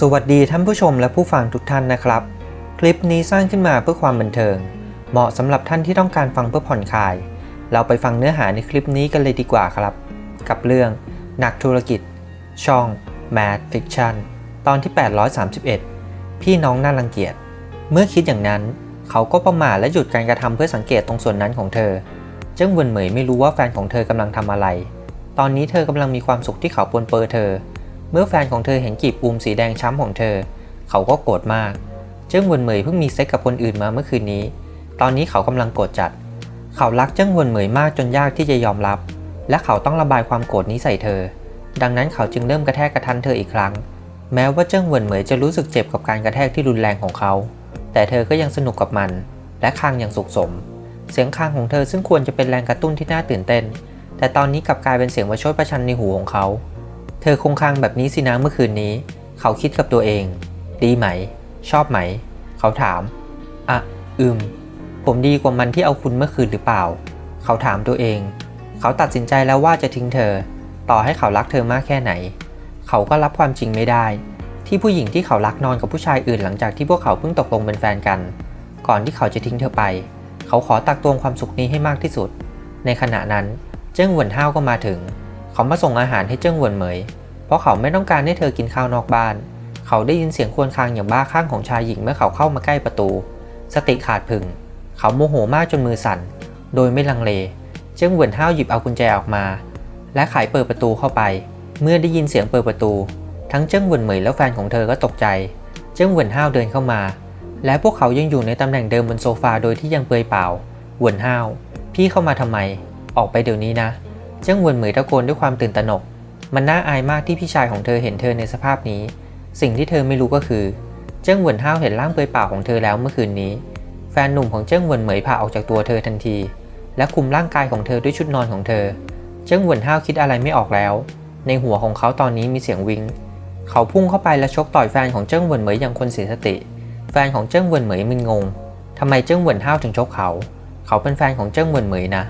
สวัสดีท่านผู้ชมและผู้ฟังทุกท่านนะครับ คลิปนี้สร้างขึ้นมาเพื่อความบันเทิง เหมาะสำหรับท่านที่ต้องการฟังเพื่อผ่อนคลาย เราไปฟังเนื้อหาในคลิปนี้กันเลยดีกว่าครับ กับเรื่อง นักธุรกิจ ช่อง Mad Fiction ตอนที่ 831 พี่น้องน่ารังเกียจ เมื่อคิดอย่างนั้น เขาก็ประมาทและหยุดการกระทำเพื่อสังเกตตรงส่วนนั้นของเธอเจิ้งเวินเหมยไม่รู้ว่าแฟนของเธอกำลังทำอะไร ตอนนี้เธอกำลังมีความสุขที่เขาปนเปื้อเธอ เมื่อแฟนของเธอเห็นกีบอูมสีแดงช้ำของเธอ เขาก็โกรธมาก เจิ้งวนเหมยเพิ่งมีเซ็กกับคนอื่นมาเมื่อคืนนี้ ตอนนี้เขากำลังโกรธจัด เขารักเจิ้งวนเหมยมากจนยากที่จะยอมรับ และเขาต้องระบายความโกรธนี้ใส่เธอ ดังนั้นเขาจึงเริ่มกระแทกกระทันเธออีกครั้ง แม้ว่าเจิ้งวนเหมยจะรู้สึกเจ็บกับการกระแทกที่รุนแรงของเขา แต่เธอก็ยังสนุกกับมัน และคางอย่างสุขสม เสียงคางของเธอซึ่งควรจะเป็นแรงกระตุ้นที่น่าตื่นเต้น แต่ตอนนี้กลับกลายเป็นเสียงประชดประชันในหูของเขา ธอคงคางแบบนี้สินะเมื่อคืนนี้ เขาคิดกับตัวเอง ดีไหม ชอบไหม เขาถาม อะ อืม ผมดีกว่ามันที่เอาคุณเมื่อคืนหรือเปล่า เขาถามตัวเอง เขาตัดสินใจแล้วว่าจะทิ้งเธอ ต่อให้เขารักเธอมากแค่ไหน เขาก็รับความจริงไม่ได้ ที่ผู้หญิงที่เขารักนอนกับผู้ชายอื่นหลังจากที่พวกเขาเพิ่งตกลงเป็นแฟนกัน ก่อนที่เขาจะทิ้งเธอไป เขาขอตักตวงความสุขนี้ให้มากที่สุด ในขณะนั้น เจิ้งหวนห้าวก็มาถึง เขามาส่งอาหารให้เจิ้งหวนเหมย เพราะเขาไม่ต้องการให้เธอกินข้าวนอกบ้าน เขาได้ยินเสียงครวรครางอย่างบ้าคลั่งของชายหญิงเมื่อเขาเข้ามาใกล้ประตู สติขาดผึ่ง เขาโมโหมากจนมือสั่น โดยไม่ลังเล เจิ้งหวนห้าวหยิบเอากุญแจออกมา และไขเปิดประตูเข้าไป เมื่อได้ยินเสียงเปิดประตู ทั้งเจิ้งหวนเหมยและแฟนของเธอก็ตกใจ เจิ้งหวนห้าวเดินเข้ามา และพวกเขายังอยู่ในตำแหน่งเดิมบนโซฟาโดยที่ยังเปลือยเปล่าหวนห้าว พี่เข้ามาทำไม ออกไปเดี๋ยวนี้นะ เจิ้งวนเหมยตะโกนด้วยความตื่นตระหนก มันน่าอายมากที่พี่ชายของเธอเห็นเธอในสภาพนี้ สิ่งที่เธอไม่รู้ก็คือ เจิ้งวนห้าวเห็นร่างเปลือยเปล่าของเธอแล้วเมื่อคืนนี้ แฟนหนุ่มของเจิ้งวนเหมยพาออกจากตัวเธอทันที และคุมร่างกายของเธอด้วยชุดนอนของเธอ เจิ้งวนห้าวคิดอะไรไม่ออกแล้ว ในหัวของเขาตอนนี้มีเสียงวิง เขาพุ่งเข้าไปและชกต่อยแฟนของเจิ้งวนเหมยอย่างคนเสียสติ แฟนของเจิ้งวนเหมยมึนงงทำไมเจิ้งเหวินห้าวถึงชกเขา เขาเป็นแฟนของเจิ้งเหวินเหมยนะ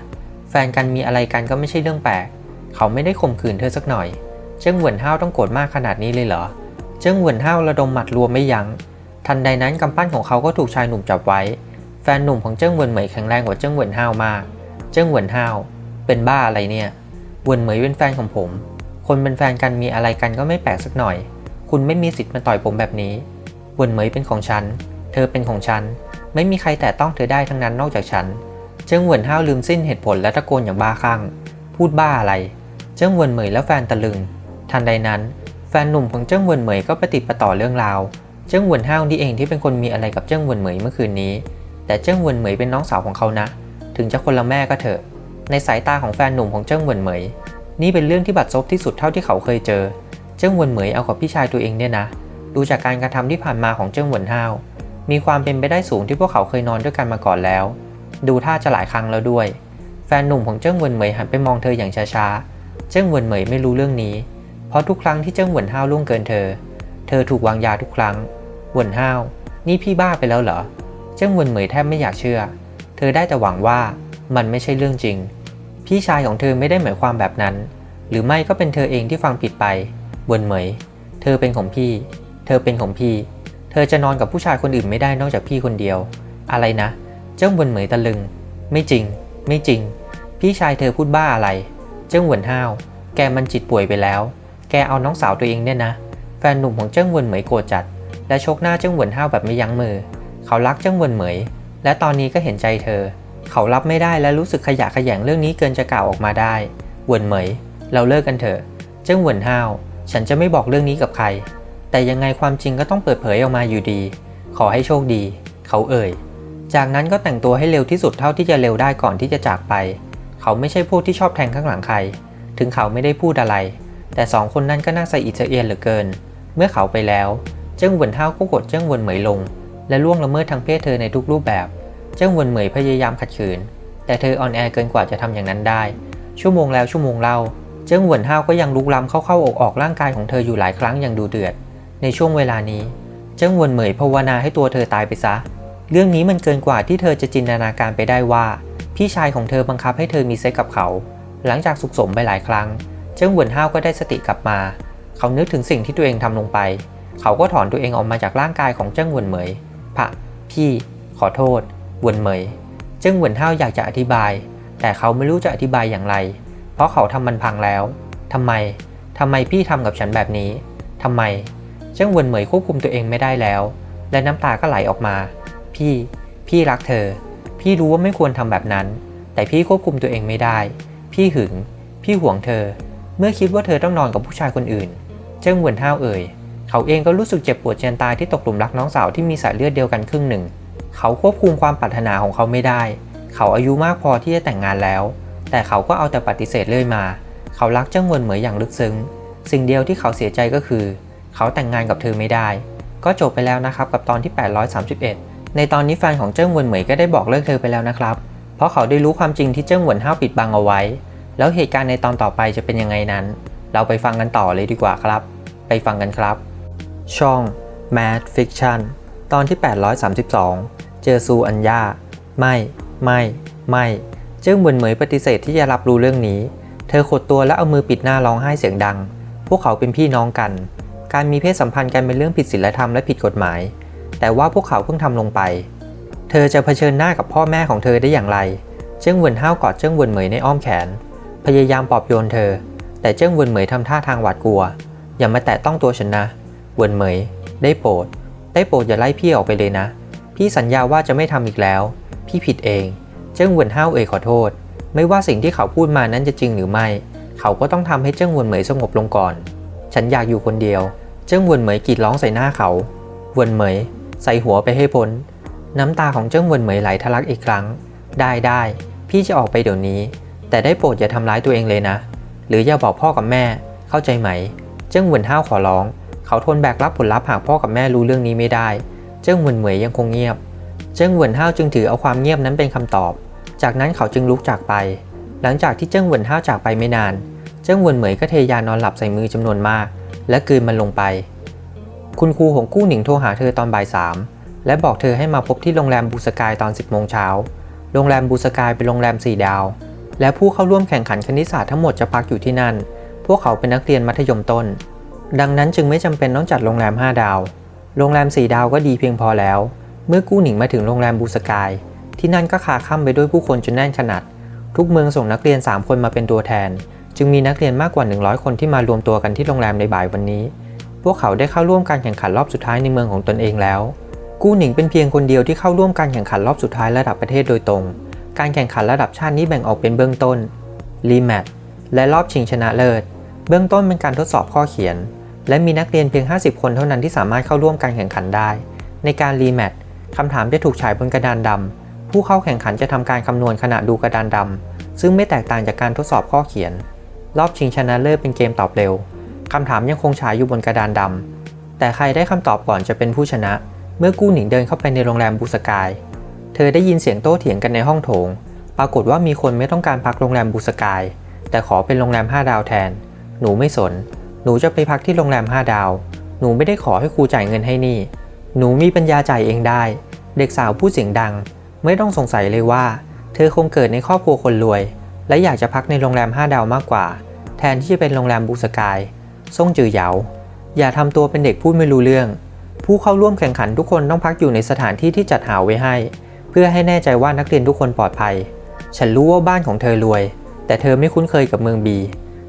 แฟนกันมีอะไรกันก็ไม่ใช่เรื่องแปลก เขาไม่ได้ข่มขืนเธอสักหน่อย เจิ้งเหวินห้าวต้องโกรธมากขนาดนี้เลยเหรอ เจิ้งเหวินห้าวระดมหมัดรวมไม่ยัง้ง ทันใดนั้นกำปั้นของเขาก็ถูกชายหนุ่มจับไว้ แฟนหนุ่มของเจิ้งเหวินเหมยแข็งแรงกว่าเจิ้งเหวินห้าวมาก เจิ้งเหวินห้าวเป็นบ้าอะไรเนี่ยเหวินเหมยเป็นแฟนของผม คนเป็นแฟนกันมีอะไรกันก็ไม่แปลกสักหน่อย คุณไม่มีสิทธิ์มาต่อยผมแบบนี้เหวินเหมยเป็นของฉัน เธอเป็นของฉัน ไม่มีใครแต่ต้องเธอได้ทั้งนั้นนอกจากฉัน เจิ้งเหวินห้าวลืมสิ้นเหตุผลและตะโกนอย่างบ้าคลั่ง พูดบ้าอะไร เจิ้งเหวินเหมยและแฟนตะลึง ทันใดนั้น แฟนหนุ่มของเจิ้งเหวินเหมยก็ปฏิดปต่อเรื่องราว เจิ้งเหวินห้าวนี่เองที่เป็นคนมีอะไรกับเจิ้งเหวินเหมยเมื่อคืนนี้ แต่เจิ้งเหวินเหมยเป็นน้องสาวของเขานะ ถึงจะคนละแม่ก็เถอะ ในสายตาของแฟนหนุ่มของเจิ้งเหวินเหมย นี่เป็นเรื่องที่บัดซบที่สุดเท่าที่เขาเคยเจอ เจิ้งเหวินเหมยเอากับพี่ชายตัวเองเนี่ยนะ ดูจากการกระทำที่ผ่านมาของเจิ้งเหวินห้าวมีความเป็นไปได้สูงที่พวกเขาเคยนอนด้วยกันมาก่อนแล้ว ดูท่าจะหลายครั้งแล้วด้วย แฟนหนุ่มของเจิ้งเหวินเหมยหันไปมองเธออย่างช้าๆ เจิ้งเหวินเหมยไม่รู้เรื่องนี้ เพราะทุกครั้งที่เจิ้งเหวินห้าวล่วงเกินเธอ เธอถูกวางยาทุกครั้งเหวินห้าว นี่พี่บ้าไปแล้วเหรอ เจิ้งเหวินเหมยแทบไม่อยากเชื่อ เธอได้แต่หวังว่ามันไม่ใช่เรื่องจริง พี่ชายของเธอไม่ได้หมายความแบบนั้น หรือไม่ก็เป็นเธอเองที่ฟังผิดไปเหวินเหมย เธอเป็นของพี่ เธอเป็นของพี่ เธอจะนอนกับผู้ชายคนอื่นไม่ได้นอกจากพี่คนเดียว อะไรนะ เจิ้งเหวนเหมยตะลึง ไม่จริง ไม่จริง พี่ชายเธอพูดบ้าอะไร เจิ้งเหวนห้าว แกมันจิตป่วยไปแล้ว แกเอาน้องสาวตัวเองเนี่ยนะ แฟนหนุ่มของเจิ้งเหวนเหมยโกรธจัด และชกหน้าเจิ้งเหวนห้าวแบบไม่ยั้งมือ เขารักเจิ้งเหวนเหมย และตอนนี้ก็เห็นใจเธอ เขารับไม่ได้และรู้สึกขยะแขยงเรื่องนี้เกินจะกล่าวออกมาได้เหวินเหมย เราเลิกกันเถอะ เจิ้งเหวนห้าว ฉันจะไม่บอกเรื่องนี้กับใคร แต่ยังไงความจริงก็ต้องเปิดเผยออกมาอยู่ดี ขอให้โชคดี เขาเอ่ย จากนั้นก็แต่งตัวให้เร็วที่สุดเท่าที่จะเร็วได้ก่อนที่จะจากไป เขาไม่ใช่พวกที่ชอบแทงข้างหลังใคร ถึงเขาไม่ได้พูดอะไร แต่สองคนนั้นก็น่าส่อิจฉาเอียนเหลือเกิน เมื่อเขาไปแล้ว เจิ้งเหวินเท่าก็กดเจิ้งเหวินเหมยลง และล่วงละเมิดทางเพศเธอในทุกรูปแบบ เจิ้งเหวินเหมยพยายามขัดขืน แต่เธออ่อนแอเกินกว่าจะทำอย่างนั้นได้ ชั่วโมงแล้วชั่วโมงเล่า เจิ้งเหวินเท่าก็ยังลุกล้ำเข้าเข้าออกออกร่างกายของเธออยู่หลายครั้งอย่างดูเดือด ในช่วงเวลานี้ เจิ้งเหวินเหมยภาวนาให้ตัวเธอตายไปซะ เรื่องนี้มันเกินกว่าที่เธอจะจินตนาการไปได้ว่า พี่ชายของเธอบังคับให้เธอมีเซ็กกับเขา หลังจากสุขสมไปหลายครั้ง เจิ้งหวนห้าวก็ได้สติกลับมา เขานึกถึงสิ่งที่ตัวเองทำลงไป เขาก็ถอนตัวเองออกมาจากร่างกายของเจิ้งหวนเหมยพะพี่ขอโทษหวนเหมย เจิ้งหวนเฮาวอยากจะอธิบาย แต่เขาไม่รู้จะอธิบายอย่างไร เพราะเขาทำมันพังแล้วทำไมทำไมพี่ทำกับฉันแบบนี้ทำไม เจิ้งหวนเหมยควบคุมตัวเองไม่ได้แล้ว และน้ำตาก็ไหลออกมา พี่ พี่รักเธอ พี่รู้ว่าไม่ควรทำแบบนั้น แต่พี่ควบคุมตัวเองไม่ได้ พี่หึง พี่ห่วงเธอ เมื่อคิดว่าเธอต้องนอนกับผู้ชายคนอื่น เจิ้งเหวินห้าวเอ่ย เขาเองก็รู้สึกเจ็บปวดเจียนตายที่ตกหลุมรักน้องสาวที่มีสายเลือดเดียวกันครึ่งหนึ่ง เขาควบคุมความปรารถนาของเขาไม่ได้ เขาอายุมากพอที่จะแต่งงานแล้ว แต่เขาก็เอาแต่ปฏิเสธเรื่อยมา เขารักเจิ้งเหวินเหมยอย่างลึกซึ้ง สิ่งเดียวที่เขาเสียใจก็คือ เขาแต่งงานกับเธอไม่ได้ ก็จบไปแล้วนะครับกับตอนที่ 831 ในตอนนี้แฟนของเจิ้งหวนเหมยก็ได้บอกเลิกเธอไปแล้วนะครับ เพราะเขาได้รู้ความจริงที่เจิ้งหวนห้าวปิดบังเอาไว้ แล้วเหตุการณ์ในตอนต่อไปจะเป็นยังไงนั้น เราไปฟังกันต่อเลยดีกว่าครับ ไปฟังกันครับ ช่อง Mad Fiction ตอนที่ 832 เจอซูอัญญาไม่ ไม่ ไม่ เจิ้งหวนเหมยปฏิเสธที่จะรับรู้เรื่องนี้ เธอขดตัวและเอามือปิดหน้าร้องไห้เสียงดัง พวกเขาเป็นพี่น้องกัน การมีเพศสัมพันธ์กันเป็นเรื่องผิดศีลธรรมและผิดกฎหมาย แต่ว่าพวกเขาเพิ่งทำลงไป เธอจะเผชิญหน้ากับพ่อแม่ของเธอได้อย่างไรเจิ้งเวินห้าวกอดเจิ้งเวินเหมยในอ้อมแขน พยายามปลอบโยนเธอ แต่เจิ้งเวินเหมยทำท่าทางหวาดกลัว อย่ามาแตะต้องตัวฉันนะ เวินเหมย ได้โปรด ได้โปรดอย่าไล่พี่ออกไปเลยนะ พี่สัญญาว่าจะไม่ทำอีกแล้ว พี่ผิดเอง เจิ้งเวินห้าวเอ่ยขอโทษ ไม่ว่าสิ่งที่เขาพูดมานั้นจะจริงหรือไม่ เขาก็ต้องทำให้เจิ้งเวินเหมยสงบลงก่อน ฉันอยากอยู่คนเดียว เจิ้งเวินเหมยกรีดร้องใส่หน้าเขา เวินเหมย ใส่หัวไปให้พ้น น้ำตาของเจิ้งเวินเหมยไหลทะลักอีกครั้ง ได้ได้พี่จะออกไปเดี๋ยวนี้ แต่ได้โปรดอย่าทำร้ายตัวเองเลยนะ หรืออย่าบอกพ่อกับแม่ เข้าใจไหม เจิ้งเวินห้าวขอร้อง เขาทนแบกรับผลลัพธ์หากพ่อกับแม่รู้เรื่องนี้ไม่ได้ เจิ้งเวินเหมยยังคงเงียบ เจิ้งเวินห้าวจึงถือเอาความเงียบนั้นเป็นคำตอบ จากนั้นเขาจึงลุกจากไป หลังจากที่เจิ้งเวินห้าวจากไปไม่นาน เจิ้งเวินเหมยก็เทยานอนหลับใส่มือจำนวนมาก และกืนมันลงไป คุณครูของกู้หนิงโทรหาเธอตอนบ่ายสามและบอกเธอให้มาพบที่โรงแรมบูสกายตอน 10โมงเช้า โรงแรมบูสกายเป็นโรงแรม 4 ดาว และผู้เข้าร่วมแข่งขันคณิตศาสตร์ทั้งหมดจะพักอยู่ที่นั่น พวกเขาเป็นนักเรียนมัธยมต้น ดังนั้นจึงไม่จำเป็นต้องจัดโรงแรม 5 ดาว โรงแรม 4 ดาวก็ดีเพียงพอแล้ว เมื่อกู้หนิงมาถึงโรงแรมบูสกาย ที่นั่นก็คาค่ำไปด้วยผู้คนจนแน่นขนาด ทุกเมืองส่งนักเรียน 3 คนมาเป็นตัวแทน จึงมีนักเรียนมากกว่า 100 คนที่มารวมตัวกันที่โรงแรมในบ่ายวันนี้ พวกเขาได้เข้าร่วมการแข่งขันรอบสุดท้ายในเมืองของตนเองแล้ว กู้หนิงเป็นเพียงคนเดียวที่เข้าร่วมการแข่งขันรอบสุดท้ายระดับประเทศโดยตรง การแข่งขันระดับชาตินี้แบ่งออกเป็นเบื้องต้นรีแมตและรอบชิงชนะเลิศ เบื้องต้นเป็นการทดสอบข้อเขียน และมีนักเรียนเพียง 50 คนเท่านั้นที่สามารถเข้าร่วมการแข่งขันได้ ในการรีแมตคำถามจะถูกฉายบนกระดานดำ ผู้เข้าแข่งขันจะทำการคำนวณขณะดูกระดานดำ ซึ่งไม่แตกต่างจากการทดสอบข้อเขียน รอบชิงชนะเลิศเป็นเกมตอบเร็ว คำถามยังคงฉายอยู่บนกระดานดำ แต่ใครได้คำตอบก่อนจะเป็นผู้ชนะ เมื่อกู้หนิงเดินเข้าไปในโรงแรมบูสกาย เธอได้ยินเสียงโต้เถียงกันในห้องโถง ปรากฏว่ามีคนไม่ต้องการพักโรงแรมบูสกาย แต่ขอเป็นโรงแรม 5 ดาวแทน หนูไม่สน หนูจะไปพักที่โรงแรม 5 ดาว หนูไม่ได้ขอให้ครูจ่ายเงินให้นี่ หนูมีปัญญาจ่ายเองได้ เด็กสาวพูดเสียงดัง ไม่ต้องสงสัยเลยว่า เธอคงเกิดในครอบครัวคนรวย และอยากจะพักในโรงแรม 5 ดาวมากกว่า แทนที่จะเป็นโรงแรมบูสกาย ซ่งจือเหยาอย่าทำตัวเป็นเด็กพูดไม่รู้เรื่อง ผู้เข้าร่วมแข่งขันทุกคนต้องพักอยู่ในสถานที่ที่จัดหาไว้ให้ เพื่อให้แน่ใจว่านักเรียนทุกคนปลอดภัย ฉันรู้ว่าบ้านของเธอรวย แต่เธอไม่คุ้นเคยกับเมืองบี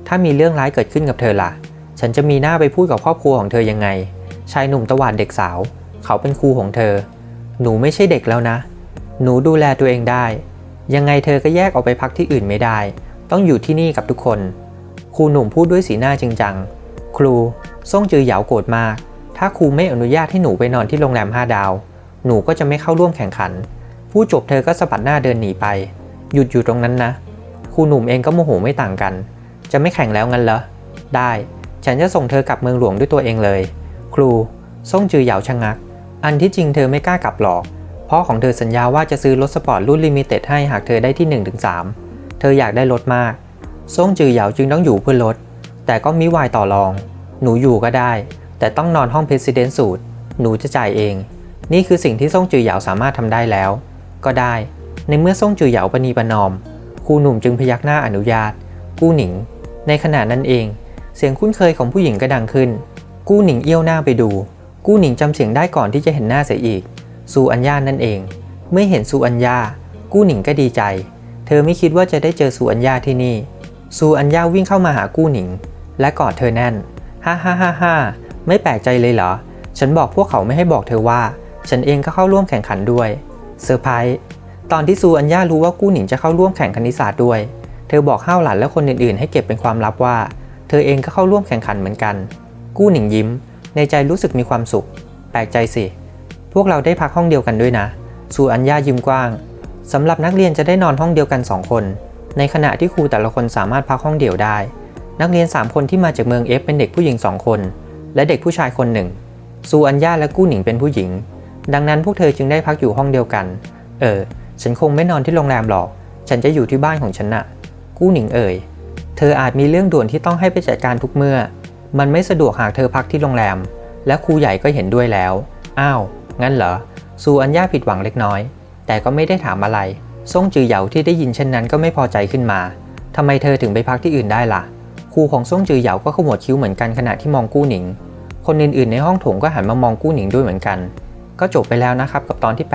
ถ้ามีเรื่องร้ายเกิดขึ้นกับเธอล่ะ ฉันจะมีหน้าไปพูดกับครอบครัวของเธอยังไง ชายหนุ่มตวาดเด็กสาว เขาเป็นครูของเธอ หนูไม่ใช่เด็กแล้วนะ หนูดูแลตัวเองได้ ยังไงเธอก็แยกออกไปพักที่อื่นไม่ได้ ต้องอยู่ที่นี่กับทุกคน ครูหนุ่มพูดด้วยสีหน้าจริงจัง ครูซ่งจือเหยาโกรธมาก ถ้าครูไม่อนุญาตให้หนูไปนอนที่โรงแรม 5 ดาว หนูก็จะไม่เข้าร่วมแข่งขัน ผู้จบเธอก็สะบัดหน้าเดินหนีไป หยุดอยู่ตรงนั้นนะ ครูหนุ่มเองก็โมโหไม่ต่างกัน จะไม่แข่งแล้วงั้นเหรอ ได้ ฉันจะส่งเธอกลับเมืองหลวงด้วยตัวเองเลย ครูซ่งจือเหยาชะงัก อันที่จริงเธอไม่กล้ากลับหรอกพ่อของเธอสัญญาว่าจะซื้อรถสปอร์ตรุ่นลิมิเต็ดให้หากเธอได้ที่1-3เธออยากได้รถมากซ่งจือเหยาจึงต้องอยู่เพื่อรถ แต่ก็มิวายต่อรอง หนูอยู่ก็ได้ แต่ต้องนอนห้องเพรสิดเนสูตร หนูจะจ่ายเอง นี่คือสิ่งที่ซ่งจือเหยาสามารถทำได้แล้ว ก็ได้ ในเมื่อซ่งจือเหยาปณีประนอมครูหนุ่มจึงพยักหน้าอนุญาต กู้หนิง ในขณะนั้นเอง เสียงคุ้นเคยของผู้หญิงก็ดังขึ้น กู้หนิงเอี้ยวหน้าไปดู กู้หนิงจำเสียงได้ก่อนที่จะเห็นหน้าเสียอีกซูอัญญานั่นเอง เมื่อเห็นซูอัญญา กู้หนิงก็ดีใจ เธอไม่คิดว่าจะได้เจอซูอัญญาที่นี่ซูอัญญาวิ่งเข้ามาหากู้หนิง และกอดเธอแน่น ฮ่าฮ่าฮ่าฮ่าไม่แปลกใจเลยเหรอ ฉันบอกพวกเขาไม่ให้บอกเธอว่า ฉันเองก็เข้าร่วมแข่งขันด้วย เซอร์ไพรส์ ตอนที่ซูอัญญารู้ว่ากู้หนิงจะเข้าร่วมแข่งคณิตศาสตร์ด้วย เธอบอกห้าวหลานและคนอื่นๆ ให้เก็บเป็นความลับว่า เธอเองก็เข้าร่วมแข่งขันเหมือนกัน กู้หนิงยิ้ม ในใจรู้สึกมีความสุข แปลกใจสิ พวกเราได้พักห้องเดียวกันด้วยนะ ซูอัญญายิ้มกว้างสำหรับนักเรียนจะได้นอนห้องเดียวกัน 2 คน ในขณะที่ครูแต่ละคนสามารถพักห้องเดี่ยวได้ นักเรียน 3 คนที่มาจากเมืองเอฟเป็นเด็กผู้หญิง 2 คน และเด็กผู้ชายคนหนึ่ง ซูอัญญาและกู้หนิงเป็นผู้หญิง ดังนั้นพวกเธอจึงได้พักอยู่ห้องเดียวกัน เออ ฉันคงไม่นอนที่โรงแรมหรอก ฉันจะอยู่ที่บ้านของฉันน่ะ กู้หนิงเอ่ย เธออาจมีเรื่องด่วนที่ต้องให้ไปจัดการทุกเมื่อ มันไม่สะดวกหากเธอพักที่โรงแรม และครูใหญ่ก็เห็นด้วยแล้ว อ้าว งั้นเหรอ ซูอัญญาผิดหวังเล็กน้อย แต่ก็ไม่ได้ถามอะไร ซ่งจือเหยาที่ได้ยินเช่นนั้นก็ไม่พอใจขึ้นมาทำไมเธอถึงไปพักที่อื่นได้ล่ะ ครูของซ่งจือเหยาก็ขมวดคิ้วเหมือนกันขณะที่มองกู้หนิง คนอื่นๆในห้องโถงก็หันมามองกู้หนิงด้วยเหมือนกัน ก็จบไปแล้วนะครับกับตอนที่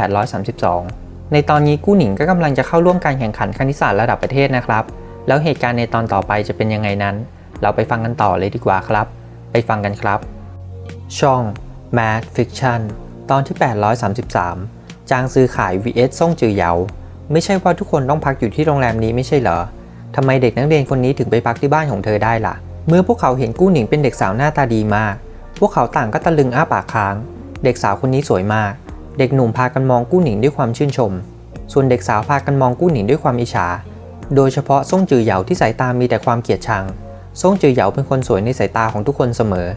832 ในตอนนี้กู้หนิงก็กำลังจะเข้าร่วมการแข่งขันคณิตศาสตร์ระดับประเทศนะครับ แล้วเหตุการณ์ในตอนต่อไปจะเป็นยังไงนั้น เราไปฟังกันต่อเลยดีกว่าครับ ไปฟังกันครับ ช่อง Mad Fiction ตอนที่ 833 จางซื้อขาย vs ซ่งจือเหยา ไม่ใช่ว่าทุกคนต้องพักอยู่ที่โรงแรมนี้ไม่ใช่เหรอ ทำไมเด็กนักเรียนคนนี้ถึงไปพักที่บ้านของเธอได้ล่ะ เมื่อพวกเขาเห็นกู้หนิงเป็นเด็กสาวหน้าตาดีมาก พวกเขาต่างก็ตะลึงอ้าปากค้าง เด็กสาวคนนี้สวยมาก เด็กหนุ่มพากันมองกู้หนิงด้วยความชื่นชม ส่วนเด็กสาวพากันมองกู้หนิงด้วยความอิจฉา โดยเฉพาะซ่งจือเหยาที่สายตามีแต่ความเกลียดชัง ซ่งจือเหยาเป็นคนสวยในสายตาของทุกคนเสมอ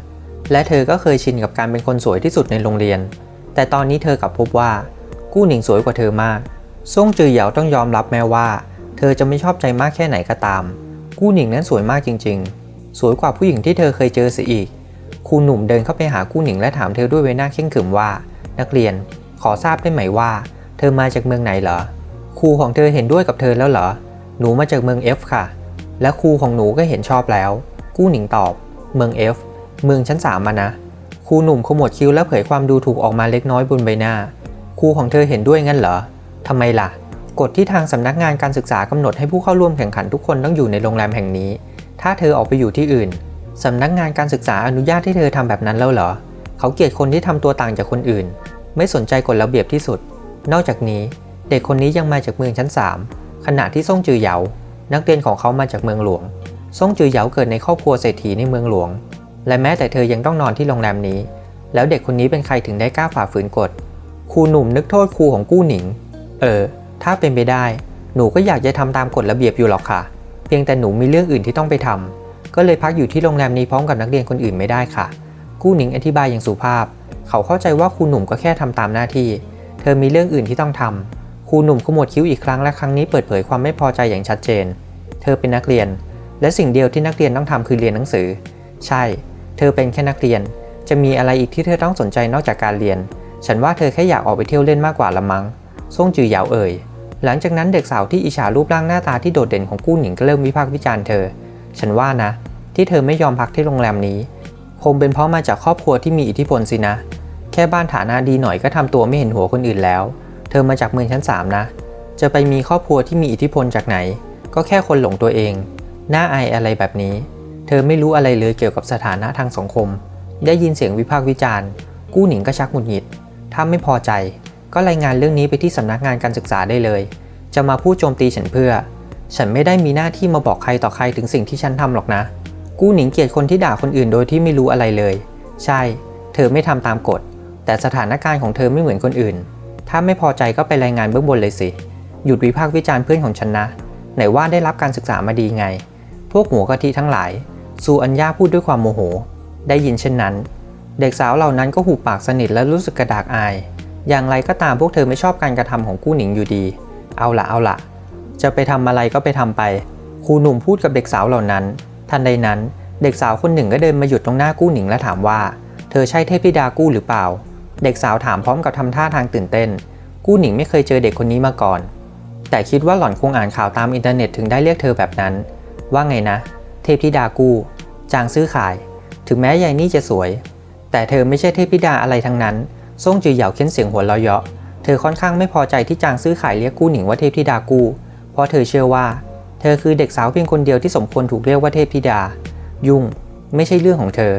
และเธอก็เคยชินกับการเป็นคนสวยที่สุดในโรงเรียน แต่ตอนนี้เธอกลับพบว่า กู้หนิงสวยกว่าเธอมาก ซ่งจือเหยาต้องยอมรับแม้ว่า เธอจะไม่ชอบใจมากแค่ไหนก็ตาม กู้หนิงนั้นสวยมากจริง ๆ สวยกว่าผู้หญิงที่เธอเคยเจอเสียอีก ครูหนุ่มเดินเข้าไปหากู้หนิงและถามเธอด้วยใบหน้าเข่งขรึมว่า นักเรียน ขอทราบได้ไหมว่า เธอมาจากเมืองไหนเหรอ ครูของเธอเห็นด้วยกับเธอแล้วเหรอ หนูมาจากเมือง F ค่ะ และครูของหนูก็เห็นชอบแล้ว กู้หนิงตอบ เมือง F เมืองชั้นสามมานะ ครูหนุ่มขมวดคิ้วและเผยความดูถูกออกมาเล็กน้อยบนใบหน้า ครูของเธอเห็นด้วยงั้นเหรอทำไมล่ะ กฎที่ทางสำนักงานการศึกษากำหนดให้ผู้เข้าร่วมแข่งขันทุกคนต้องอยู่ในโรงแรมแห่งนี้ ถ้าเธอออกไปอยู่ที่อื่น สำนักงานการศึกษาอนุญาตให้เธอทำแบบนั้นแล้วเหรอ เขาเกลียดคนที่ทำตัวต่างจากคนอื่น ไม่สนใจกฎระเบียบที่สุด นอกจากนี้ เด็กคนนี้ยังมาจากเมืองชั้น 3 ขณะที่ซ่งจือเหยา นักเรียนของเขามาจากเมืองหลวง ซ่งจือเหยาเกิดในครอบครัวเศรษฐีในเมืองหลวง และแม้แต่เธอยังต้องนอนที่โรงแรมนี้ แล้วเด็กคนนี้เป็นใครถึงได้กล้าฝ่าฝืนกฎ ครูหนุ่มนึกโทษครูของกู้หนิง เออ ถ้าเป็นไปได้ หนูก็อยากจะทำตามกฎระเบียบอยู่หรอกค่ะ เพียงแต่หนูมีเรื่องอื่นที่ต้องไปทำก็เลยพักอยู่ที่โรงแรมนี้พร้อมกับนักเรียนคนอื่นไม่ได้ค่ะ กู้หนิงอธิบายอย่างสุภาพ เขาเข้าใจว่าครูหนุ่มก็แค่ทำตามหน้าที่ เธอมีเรื่องอื่นที่ต้องทำครูหนุ่มขมวดคิ้วอีกครั้งและครั้งนี้เปิดเผยความไม่พอใจอย่างชัดเจน เธอเป็นนักเรียน และสิ่งเดียวที่นักเรียนต้องทำคือเรียนหนังสือ ใช่ เธอเป็นแค่นักเรียน จะมีอะไรอีกที่เธอต้องสนใจนอกจากการเรียน ฉันว่าเธอแค่อยากออกไปเที่ยวเล่นมากกว่าละมั้ง ซ่งจือเหยาเอ่ย หลังจากนั้นเด็กสาวที่อิจฉารูปร่างหน้าตาที่โดดเด่นของกู้หนิงก็เริ่มวิพากษ์วิจารณ์เธอ ฉันว่านะ ที่เธอไม่ยอมพักที่โรงแรมนี้ คงเป็นเพราะมาจากครอบครัวที่มีอิทธิพลสินะ แค่บ้านฐานะดีหน่อยก็ทำตัวไม่เห็นหัวคนอื่นแล้ว เธอมาจากเมืองชั้น 3 นะ จะไปมีครอบครัวที่มีอิทธิพลจากไหน ก็แค่คนหลงตัวเอง หน่าอายอะไรแบบนี้ เธอไม่รู้อะไรเลยเกี่ยวกับสถานะทางสังคม ได้ยินเสียงวิพากษ์วิจารณ์ กู้หนิงก็ชักหงุดหงิดถ้าไม่พอใจ ก็รายงานเรื่องนี้ไปที่สำนักงานการศึกษาได้เลย จะมาพูดโจมตีฉันเพื่อ ฉันไม่ได้มีหน้าที่มาบอกใครต่อใครถึงสิ่งที่ฉันทำหรอกนะ กู้หนิงเกลียดคนที่ด่าคนอื่นโดยที่ไม่รู้อะไรเลย ใช่ เธอไม่ทำตามกฎ แต่สถานการณ์ของเธอไม่เหมือนคนอื่น ถ้าไม่พอใจก็ไปรายงานเบื้องบนเลยสิ หยุดวิพากษ์วิจารณ์เพื่อนของฉันนะ ไหนว่าได้รับการศึกษามาดีไง พวกหัวกะทิทั้งหลาย ซูอัญญาพูดด้วยความโมโห ได้ยินเช่นนั้น เด็กสาวเหล่านั้นก็หูปากสนิทและรู้สึกกระดากอาย อย่างไรก็ตามพวกเธอไม่ชอบการกระทำของกู้หนิงอยู่ดี เอาละเอาละจะไปทำอะไรก็ไปทำไป ครูหนุ่มพูดกับเด็กสาวเหล่านั้น ทันใดนั้น เด็กสาวคนหนึ่งก็เดินมาหยุดตรงหน้ากู้หนิงและถามว่า เธอใช่เทพธิดากู้หรือเปล่า เด็กสาวถามพร้อมกับทำท่าทางตื่นเต้น กู้หนิงไม่เคยเจอเด็กคนนี้มาก่อน แต่คิดว่าหล่อนคงอ่านข่าวตามอินเทอร์เน็ตถึงได้เรียกเธอแบบนั้น ว่าไงนะ เทพธิดากู้ จางซื้อขาย ถึงแม้ยายนี่จะสวย แต่แต่เธอไม่ใช่เทพธิดาอะไรทั้งนั้น ซ่งจือเหยาเค้นเสียงหัวเราะเยาะ เธอค่อนข้างไม่พอใจที่จางซื้อขายเรียกกู้หนิงว่าเทพธิดากู้ เพราะเธอเชื่อว่า เธอคือเด็กสาวเพียงคนเดียวที่สมควรถูกเรียกว่าเทพธิดา ยุ่ง ไม่ใช่เรื่องของเธอ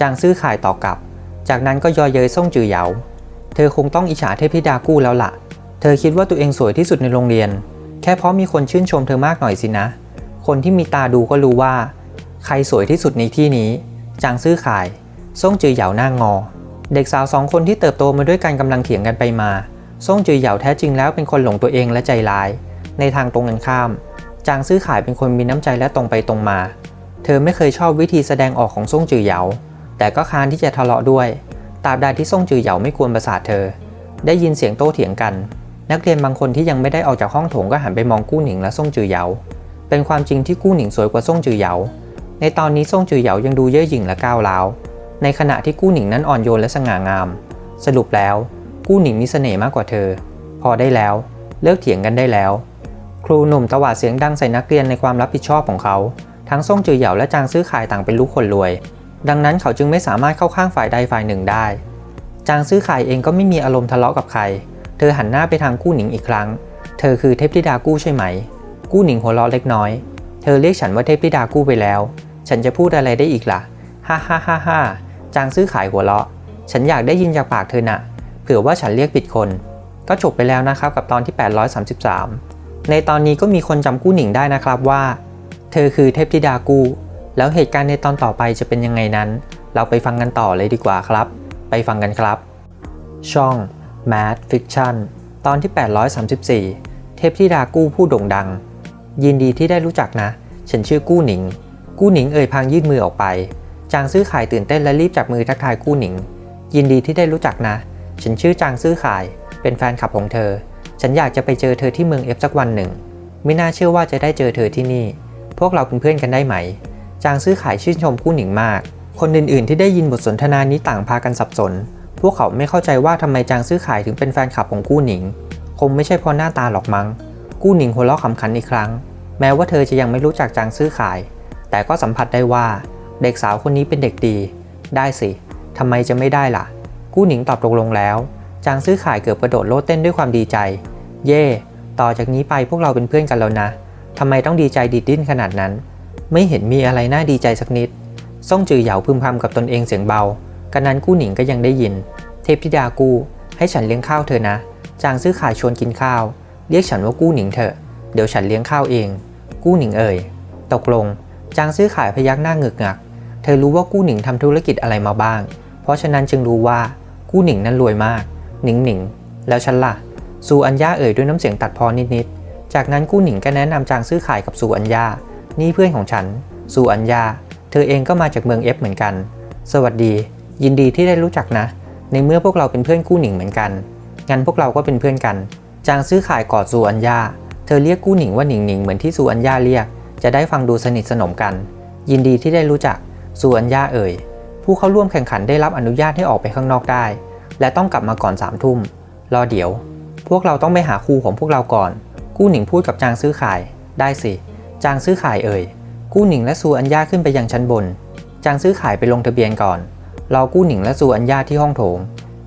จางซื้อขายต่อกลับ จากนั้นก็ยอเย้ยซ่งจือเหยา เธอคงต้องอิจฉาเทพธิดากู้แล้วล่ะ เธอคิดว่าตัวเองสวยที่สุดในโรงเรียน แค่เพราะมีคนชื่นชมเธอมากหน่อยสินะ คนที่มีตาดูก็รู้ว่า ใครสวยที่สุดในที่นี้ จางซื้อขาย ซ่งจือเหยาหน้างอ เด็กสาวสองคนที่เติบโตมาด้วยกันกำลังเถียงกันไปมา ซ่งจือเหยาแท้จริงแล้วเป็นคนหลงตัวเองและใจร้าย ในทางตรงกันข้าม จางซื้อขายเป็นคนมีน้ำใจและตรงไปตรงมา เธอไม่เคยชอบวิธีแสดงออกของซ่งจือเหยา แต่ก็ค้านที่จะทะเลาะด้วย ตราบใดที่ซ่งจือเหยาไม่ควรประสาทเธอ ได้ยินเสียงโต้เถียงกัน นักเรียนบางคนที่ยังไม่ได้ออกจากห้องโถงก็หันไปมองกู้หนิงและซ่งจือเหยา เป็นความจริงที่กู้หนิงสวยกว่าซ่งจือเหยา ในตอนนี้ซ่งจือเหยายังดูเย่อหยิ่งและก้าวร้าว ในขณะที่กู้หนิงนั้นอ่อนโยนและสง่างาม สรุปแล้ว กู้หนิงมีเสน่ห์มากกว่าเธอ พอได้แล้ว เลิกเถียงกันได้แล้ว ครูหนุ่มตวาดเสียงดังใส่นักเรียนในความรับผิดชอบของเขา ทั้งซ่งจือเหยาและจางซื้อขายต่างเป็นลูกคนรวย ดังนั้นเขาจึงไม่สามารถเข้าข้างฝ่ายใดฝ่ายหนึ่งได้ จางซื้อขายเองก็ไม่มีอารมณ์ทะเลาะกับใคร เธอหันหน้าไปทางกู้หนิงอีกครั้ง เธอคือเทพธิดากู้ใช่ไหม กู้หนิงหัวเราะเล็กน้อย เธอเรียกฉันว่าเทพธิดากู้ไปแล้ว ฉันจะพูดอะไรได้อีกล่ะ ฮ่าฮ่าฮ่าฮ่า จางซื้อขายหัวเราะ ฉันอยากได้ยินจากปากเธอน่ะ เผื่อว่าฉันเรียกผิดคน ก็จบไปแล้วนะครับกับตอนที่ 833 ในตอนนี้ก็มีคนจำกู้หนิงได้นะครับว่า เธอคือเทพธิดากู้ แล้วเหตุการณ์ในตอนต่อไปจะเป็นยังไงนั้น เราไปฟังกันต่อเลยดีกว่าครับ ไปฟังกันครับ ช่อง Mad Fiction ตอนที่ 834 เทพธิดากู้ผู้โด่งดัง ยินดีที่ได้รู้จักนะ ฉันชื่อกู้หนิง กู้หนิงเอ่ยพางยื่นมือออกไป จางซื้อขายตื่นเต้นและรีบจับมือทักทายกู้หนิง ยินดีที่ได้รู้จักนะ ฉันชื่อจางซื้อขาย เป็นแฟนคลับของเธอ ฉันอยากจะไปเจอเธอที่เมืองเอฟสักวันหนึ่ง ไม่น่าเชื่อว่าจะได้เจอเธอที่นี่ พวกเราเป็นเพื่อนกันได้ไหม จางซื้อขายชื่นชมกู้หนิงมาก คนอื่นๆ ที่ได้ยินบทสนทนานี้ต่างพากันสับสน พวกเขาไม่เข้าใจว่าทำไมจางซื้อขายถึงเป็นแฟนคลับของกู้หนิง คงไม่ใช่เพราะหน้าตาหรอกมั้งกู้หนิงหัวเราะขำขันอีกครั้ง แม้ว่าเธอจะยังไม่รู้จักจางซื้อขาย แต่ก็สัมผัสได้ว่า เด็กสาวคนนี้เป็นเด็กดี ได้สิทำไมจะไม่ได้ล่ะ กู้หนิงตอบตกลงแล้ว จางซื้อขายเกือบกระโดดโลดเต้นด้วยความดีใจ เย่ต่อจากนี้ไปพวกเราเป็นเพื่อนกันแล้วนะทำไมต้องดีใจดิดดิ้นขนาดนั้น ไม่เห็นมีอะไรน่าดีใจสักนิด ซ่องจือเหยาพึมพำกับตนเองเสียงเบากันนั้นกู้หนิงก็ยังได้ยิน เทพธิดากู้ ให้ฉันเลี้ยงข้าวเธอนะ จางซื้อขายชวนกินข้าว เรียกฉันว่ากู้หนิงเถอะ เดี๋ยวฉันเลี้ยงข้าวเอง กู้หนิงเอ่ย ตกลง จางซื้อขายพยักหน้าเงึกงัก เธอรู้ว่ากู้หนิงทำธุรกิจอะไรมาบ้าง เพราะฉะนั้นจึงรู้ว่ากู้หนิงนั้นรวยมาก หนิงหนิง แล้วฉันล่ะซูอัญญาเอ่ยด้วยน้ำเสียงตัดพอนิดๆ จากนั้นกู้หนิงก็แนะนำจางซื้อขายกับซูอัญญา นี่เพื่อนของฉัน ซูอัญญา เธอเองก็มาจากเมืองเอฟเหมือนกัน สวัสดี ยินดีที่ได้รู้จักนะ ในเมื่อพวกเราเป็นเพื่อนกู้หนิงเหมือนกัน งั้นพวกเราก็เป็นเพื่อนกัน จางซื้อขายกอดซูอัญญา เธอเรียกกู้หนิงว่าหนิงหนิงเหมือนที่ซูอัญญาเรียก จะได้ฟังดูสนิทสนมกัน ยินดีที่ได้รู้จัก ซูอัญญาเอ่ย ผู้เข้าร่วมแข่งขันได้รับอนุญาตให้ออกไปข้างนอกได้ และต้องกลับมาก่อนสามทุ่ม รอเดี๋ยว พวกเราต้องไปหาครูของพวกเราก่อน กู้หนิงพูดกับจางซื้อขาย ได้สิ จางซื้อขายเอ่ย กู้หนิงและซูอัญญาขึ้นไปยังชั้นบน จางซื้อขายไปลงทะเบียนก่อน รอกู้หนิงและซูอัญญาที่ห้องโถง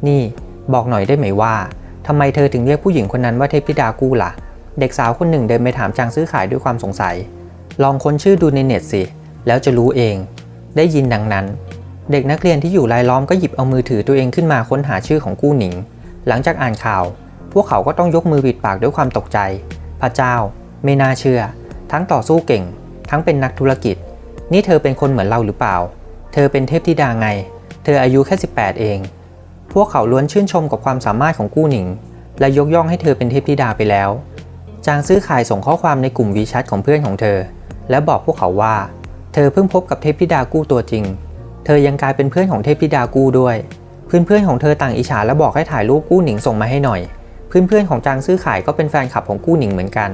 นี่ บอกหน่อยได้ไหมว่าทำไมเธอถึงเรียกผู้หญิงคนนั้นว่าเทพธิดากู้ล่ะ เด็กสาวคนหนึ่งเดินไปถามจางซื้อขายด้วยความสงสัย ลองค้นชื่อดูในเน็ตสิ แล้วจะรู้เอง ได้ยินดังนั้น เด็กนักเรียนที่อยู่รายล้อมก็หยิบเอามือถือตัวเองขึ้นมาค้นหาชื่อของกู้หนิง หลังจากอ่านข่าว พวกเขาก็ต้องยกมือปิดปากด้วยความตกใจ พระเจ้า ไม่น่าเชื่อ ทั้งต่อสู้เก่ง ทั้งเป็นนักธุรกิจ นี่เธอเป็นคนเหมือนเราหรือเปล่า เธอเป็นเทพธิดาไง เธออายุแค่ 18 เอง พวกเขาล้วนชื่นชมกับความสามารถของกู้หนิง และยกย่องให้เธอเป็นเทพธิดาไปแล้ว จางซื้อขายส่งข้อความในกลุ่มวีแชทของเพื่อนของเธอ และบอกพวกเขาว่า เธอเพิ่งพบกับเทพธิดากู้ตัวจริง เธอยังกลายเป็นเพื่อนของเทพธิดากู้ด้วย เพื่อนๆของเธอต่างอิจฉาและบอกให้ถ่ายรูปกู้หนิงส่งมาให้หน่อย เพื่อนๆของจางซื้อขายก็เป็นแฟนคลับของกู้หนิงเหมือนกัน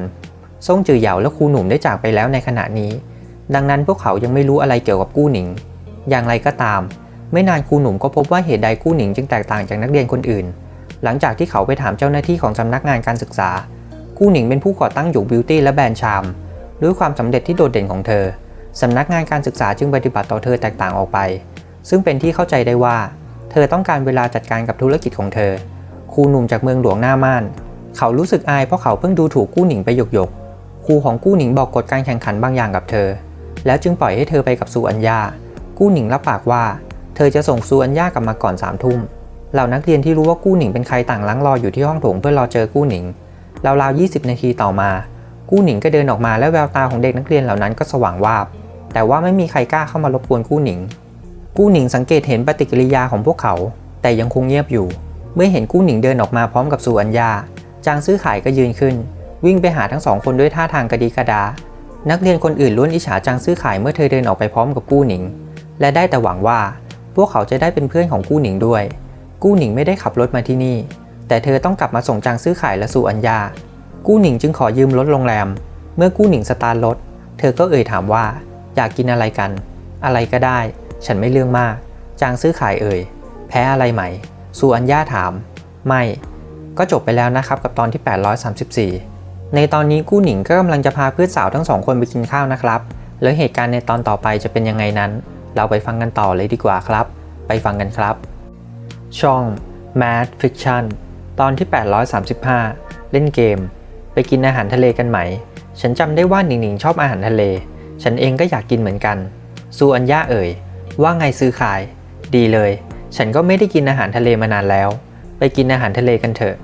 ซ่งจือเหยาและครูหนุ่มได้จากไปแล้วในขณะนี้ ดังนั้นพวกเขายังไม่รู้อะไรเกี่ยวกับกู้หนิง อย่างไรก็ตาม ไม่นานครูหนุ่มก็พบว่าเหตุใดกู้หนิงจึงแตกต่างจากนักเรียนคนอื่น หลังจากที่เขาไปถามเจ้าหน้าที่ของสำนักงานการศึกษากู้หนิงเป็นผู้ก่อตั้งหยกบิวตี้และแบรนด์ชามด้วยความสำเร็จที่โดดเด่นของเธอ สำนักงานการศึกษาจึงปฏิบัติต่อเธอแตกต่างออกไป ซึ่งเป็นที่เข้าใจได้ว่า เธอต้องการเวลาจัดการกับธุรกิจของเธอ ครูหนุ่มจากเมืองหลวงหน้าม่าน เขารู้สึกอายเพราะเขาเพิ่งดูถูกกู้หนิงไปหยกหยกครูของกู้หนิงบอกกฎการแข่งขันบางอย่างกับเธอ แล้วจึงปล่อยให้เธอไปกับซูอัญญา กู้หนิงรับปากว่า เธอจะส่งซูอัญญากลับมาก่อนสามทุ่มเหล่านักเรียนที่รู้ว่ากู้หนิงเป็นใครต่างล้างรออยู่ที่ห้องโถงเพื่อรอเจอกู้หนิงราวๆ20 นาทีต่อมา กู้หนิงก็เดินออกมาและแววตาของเด็กนักเรียนเหล่านั้นก็สว่างวาบ แต่ว่าไม่มีใครกล้าเข้ามารบกวนกู้หนิง กู้หนิงสังเกตเห็นปฏิกิริยาของพวกเขา แต่ยังคงเงียบอยู่ เมื่อเห็นกู้หนิงเดินออกมาพร้อมกับสุอัญญา จางซื้อขายก็ยืนขึ้น วิ่งไปหาทั้งสองคนด้วยท่าทางกระดีกระดา นักเรียนคนอื่นล้วนอิจฉาจางซื้อขายเมื่อเธอเดินออกไปพร้อมกับกู้หนิง และได้แต่หวังว่า พวกเขาจะได้เป็นเพื่อนของกู้หนิงด้วย กู้หนิงไม่ได้ขับรถมาที่นี่ แต่เธอต้องกลับมาส่งจางซื้อขายและสุอัญญา กู้หนิงจึงขอยืมรถโรงแรม เมื่อกู้หนิงสตาร์ทรถ เธอก็เอ่ยถามว่า อยากกินอะไรกัน อะไรก็ได้ ฉันไม่เรื่องมาก จางซื้อขายเอ่ย แพ้อะไรไหมสุอัญญาถาม ไม่ ก็จบไปแล้วนะครับกับตอนที่ 834 ในตอนนี้กู้หนิงก็กำลังจะพาเพื่อนสาวทั้งสองคนไปกินข้าวนะครับ แล้วเหตุการณ์ในตอนต่อไปจะเป็นยังไงนั้น เราไปฟังกันต่อเลยดีกว่าครับ ไปฟังกันครับ ช่อง Mad Fiction ตอนที่ 835 เล่นเกม ไปกินอาหารทะเลกันไหม ฉันจำได้ว่าหนิงหนิงชอบอาหารทะเล ฉันเองก็อยากกินเหมือนกัน ซูอัญญาเอ่ย ว่าไงซื้อขาย ดีเลย ฉันก็ไม่ได้กินอาหารทะเลมานานแล้ว ไปกินอาหารทะเลกันเถอะ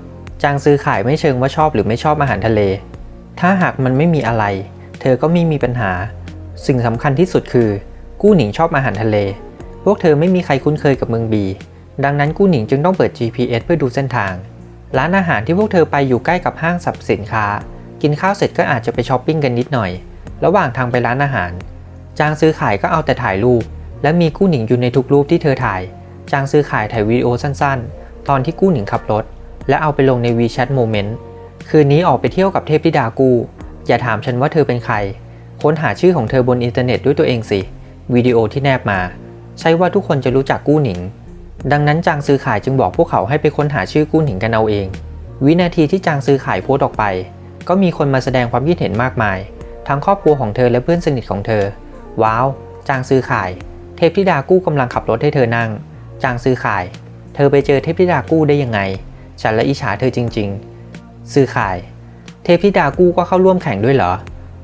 จางซื้อขายไม่เชิงว่าชอบหรือไม่ชอบอาหารทะเล ถ้าหากมันไม่มีอะไร เธอก็ไม่มีปัญหา สิ่งสำคัญที่สุดคือ กู้หนิงชอบอาหารทะเล พวกเธอไม่มีใครคุ้นเคยกับเมืองบี ดังนั้นกู้หนิงจึงต้องเปิด GPS เพื่อดูเส้นทาง ร้านอาหารที่พวกเธอไปอยู่ใกล้กับห้างสรรพสินค้า กินข้าวเสร็จก็อาจจะไปช้อปปิ้งกันนิดหน่อย ระหว่างทางไปร้านอาหาร จางซื้อขายก็เอาแต่ถ่ายรูป และมีกู้หนิงอยู่ในทุกรูปที่เธอถ่าย จางซื้อขายถ่ายวิดีโอสั้นๆ ตอนที่กู้หนิงขับรถ และเอาไปลงใน WeChat Moment คืนนี้ออกไปเที่ยวกับเทพธิดากู้อย่าถามฉันว่าเธอเป็นใคร ค้นหาชื่อของเธอบนอินเทอร์เน็ตด้วยตัวเองสิวิดีโอที่แนบมา ใช่ว่าทุกคนจะรู้จักกู้หนิง ดังนั้นจางซื้อขายจึงบอกพวกเขาให้ไปค้นหาชื่อกู้หนิงกันเอาเอง วินาทีที่จางซื้อขายโพสต์ออกไป ก็มีคนมาแสดงความคิดเห็นมากมาย ทั้งครอบครัวของเธอและเพื่อนสนิทของเธอ ว้าว จางซื้อขาย เทพธิดากู้กำลังขับรถให้เธอนั่ง จางซื้อขาย เธอไปเจอเทพธิดากู้ได้ยังไง ฉันละอิจฉาเธอจริง ๆ ซื้อขาย เทพธิดากู้ก็เข้าร่วมแข่งด้วยเหรอ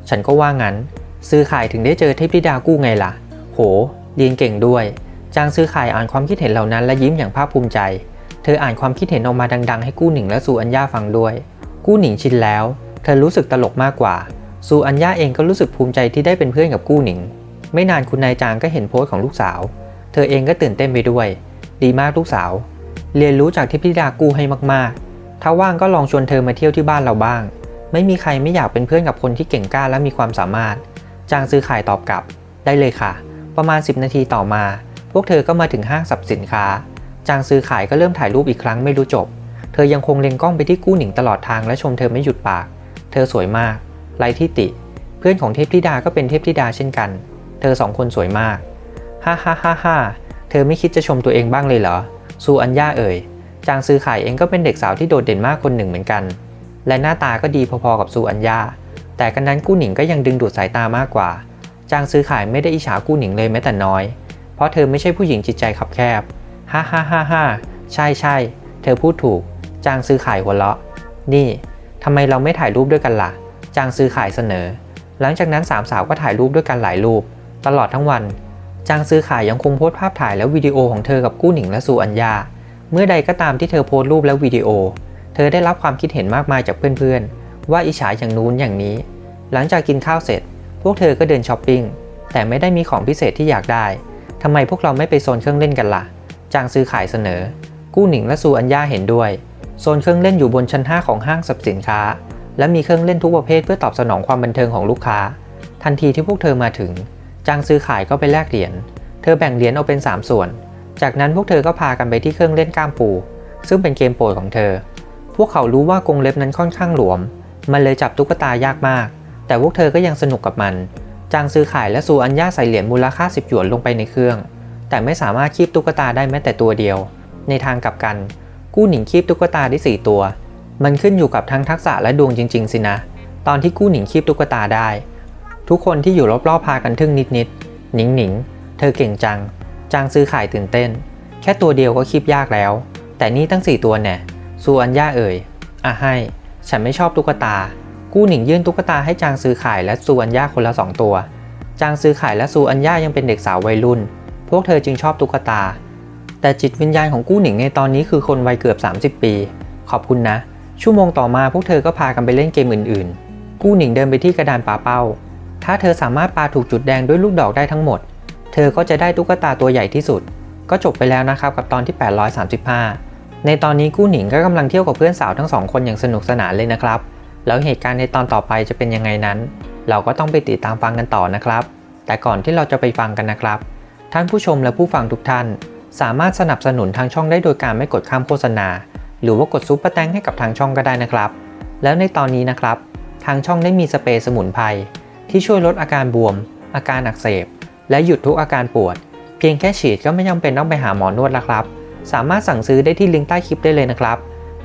ฉันก็ว่างั้น ซื้อขายถึงได้เจอเทพธิดากู้ไงล่ะ โห เรียนเก่งด้วย จางซื้อขายอ่านความคิดเห็นเหล่านั้นและยิ้มอย่างภาคภูมิใจ เธออ่านความคิดเห็นออกมาดัง ๆ ให้กู้หนิงและซูอัญญาฟังด้วย กู้หนิงชินแล้ว เธอรู้สึกตลกมากกว่า ซูอัญญาเองก็รู้สึกภูมิใจที่ได้เป็นเพื่อนกับกู้หนิง ไม่นานคุณนายจางก็เห็นโพสต์ของลูกสาว เธอเองก็ตื่นเต้นไปด้วย ดีมากลูกสาว เรียนรู้จากเทพธิดากู้ให้มากๆ ถ้าว่างก็ลองชวนเธอมาเที่ยวที่บ้านเราบ้าง ไม่มีใครไม่อยากเป็นเพื่อนกับคนที่เก่งกล้าและมีความสามารถ จางซื้อขายตอบกลับ ได้เลยค่ะ ประมาณ 10 นาทีต่อมา พวกเธอก็มาถึงห้างสรรพสินค้า จางซื้อขายก็เริ่มถ่ายรูปอีกครั้งไม่รู้จบ เธอยังคงเล็งกล้องไปที่กู้หนิงตลอดทางและชมเธอไม่หยุดปาก เธอสวยมาก ไรที่ติ เพื่อนของเทพธิดาก็เป็นเทพธิดาเช่นกัน เธอสองคนสวยมาก ฮ่าฮ่าฮ่าฮ่าเธอไม่คิดจะชมตัวเองบ้างเลยเหรอ ซูอัญญาเอ่ย จางซื้อขายเองก็เป็นเด็กสาวที่โดดเด่นมากคนหนึ่งเหมือนกัน และหน้าตาก็ดีพอๆกับซูอัญญา แต่กันนั้นกู้หนิงก็ยังดึงดูดสายตามากกว่า จางซื้อขายไม่ได้อิจฉากู้หนิงเลยแม้แต่น้อย เพราะเธอไม่ใช่ผู้หญิงจิตใจขับแคบ ฮ่าฮ่าฮ่าฮ่าใช่ใช่ เธอพูดถูก จางซื้อขายหัวเราะ นี่ทำไมเราไม่ถ่ายรูปด้วยกันล่ะ จางซื้อขายเสนอ หลังจากนั้นสามสาวก็ถ่ายรูปด้วยกันหลายรูป ตลอดทั้งวัน จางซื้อขายยังคงโพสภาพถ่ายและวิดีโอของเธอกับกู้หนิงและซูอัญญา เมื่อใดก็ตามที่เธอโพสรูปและวิดีโอ เธอได้รับความคิดเห็นมากมายจากเพื่อนๆ ว่าอิจฉาอย่างนู้นอย่างนี้ หลังจากกินข้าวเสร็จ พวกเธอก็เดินช้อปปิ้ง แต่ไม่ได้มีของพิเศษที่อยากได้ทำไมพวกเราไม่ไปโซนเครื่องเล่นกันล่ะ จางซื้อขายเสนอ กู้หนิงและซูอัญญาเห็นด้วย โซนเครื่องเล่นอยู่บนชั้น 5 ของห้างสรรพสินค้า และมีเครื่องเล่นทุกประเภทเพื่อตอบสนองความบันเทิงของลูกค้า ทันทีที่พวกเธอมาถึง จางซื้อขายก็ไปแลกเหรียญ เธอแบ่งเหรียญออกเป็น 3 ส่วน จากนั้นพวกเธอก็พากันไปที่เครื่องเล่นก้ามปู ซึ่งเป็นเกมโปรดของเธอ พวกเขารู้ว่ากรงเล็บนั้นค่อนข้างหลวม มันเลยจับตุ๊กตายากมาก แต่พวกเธอก็ยังสนุกกับมัน จางซื้อขายและซูอัญญาใส่เหรียญมูลค่า 10 หยวนลงไปในเครื่อง แต่ไม่สามารถคีบตุ๊กตาได้แม้แต่ตัวเดียว ในทางกลับกัน กู้หนิงคีบตุ๊กตาได้ 4 ตัว มันขึ้นอยู่กับทั้งทักษะและดวงจริง ๆ สินะ ตอนที่กู้หนิงคีบตุ๊กตาได้ ทุกคนที่อยู่รอบๆพากันทึ่งนิดๆหนิงหนิงเธอเก่งจัง จางซื้อขายตื่นเต้น แค่ตัวเดียวก็คีบยากแล้ว แต่นี่ตั้ง4ตัวแน่ซูอัญญาเอ่ยอะให้ ฉันไม่ชอบตุ๊กตา กู้หนิงยื่นตุ๊กตาให้จางซื้อขายและซูอัญญาคนละ2ตัว จางซื้อขายและซูอัญญายังเป็นเด็กสาววัยรุ่น พวกเธอจึงชอบตุ๊กตา แต่จิตวิญญาณของกู้หนิงในตอนนี้คือคนวัยเกือบ 30 ปี ขอบคุณนะ ชั่วโมงต่อมาพวกเธอก็พากันไปเล่นเกมอื่นๆ กู้หนิงเดินไปที่กระดานปาเป้า ถ้าเธอสามารถปาถูกจุดแดงด้วยลูกดอกได้ทั้งหมด เธอก็จะได้ตุ๊กตาตัวใหญ่ที่สุด ก็จบไปแล้วนะครับกับตอนที่ 835 ในตอนนี้กู้หนิงก็กำลังเที่ยวกับเพื่อนสาวทั้งสองคนอย่างสนุกสนานเลยนะครับ แล้วเหตุการณ์ในตอนต่อไปจะเป็นยังไงนั้น เราก็ต้องไปติดตามฟังกันต่อนะครับ แต่ก่อนที่เราจะไปฟังกันนะครับ ท่านผู้ชมและผู้ฟังทุกท่าน สามารถสนับสนุนทางช่องได้โดยการไม่กดข้ามโฆษณา หรือว่ากดซุปเปอร์แตงให้กับทางช่องก็ได้นะครับ แล้วในตอนนี้นะครับ ทางช่องได้มีสเปรย์สมุนไพรที่ช่วยลดอาการบวม อาการอักเสบ และหยุดทุกอาการปวด เพียงแค่ฉีดก็ไม่จำเป็นต้องไปหาหมอนวดแล้วครับ สามารถสั่งซื้อได้ที่ลิงก์ใต้คลิปได้เลยนะครับ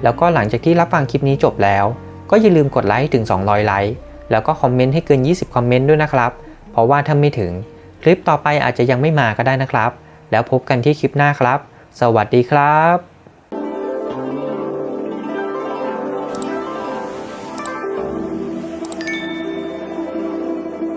แล้วก็หลังจากที่รับฟังคลิปนี้จบแล้ว ก็อย่าลืมกดไลค์ถึง 200 ไลค์แล้วก็คอมเมนต์ให้เกิน 20 คอมเมนต์ด้วยนะครับ เพราะว่าถ้าไม่ถึง คลิปต่อไปอาจจะยังไม่มาก็ได้นะครับ แล้วพบกันที่คลิปหน้าครับ สวัสดีครับ